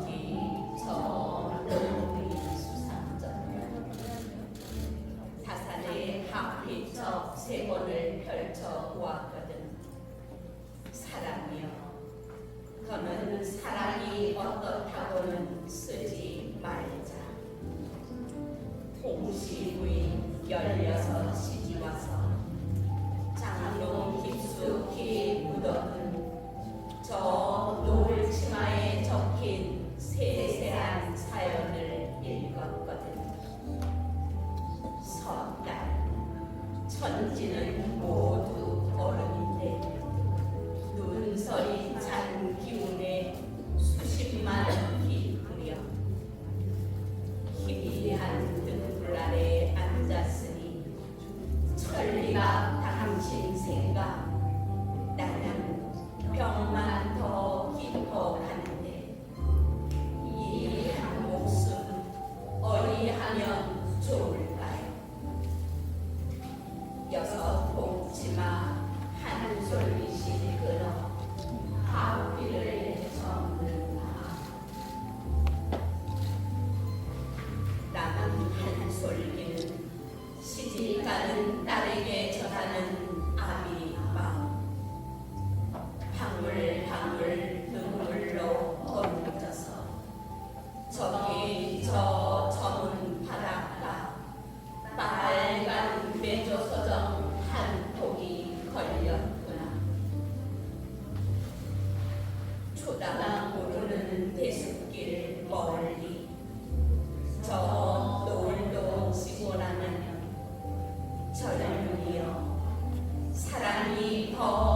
기 저 우리 수상전 다산의 하필적 세번을 펼쳐 보았거든. 사랑이여 더는 사랑이 어떻다고는 쓰지 말자. 동시부인 열여섯 시기 와서 얼굴 아래 앉았으니 천리가 당신 생각. 나는 병만 더 깊어 가는데 이 한 목숨 어리하면 좋을까요? 여섯 봉지마 한 솔리씩 끊어 아홉 한 소리기는 시집가는 딸에게 전하는 아비 마음 방울 방울 눈물로 멈춰서 저기 저 저문 바닷가 빨간 매조 서점 한 폭이 걸렸구나 초다가 모르는 대숲길 멀리 저는 이요 사랑이 더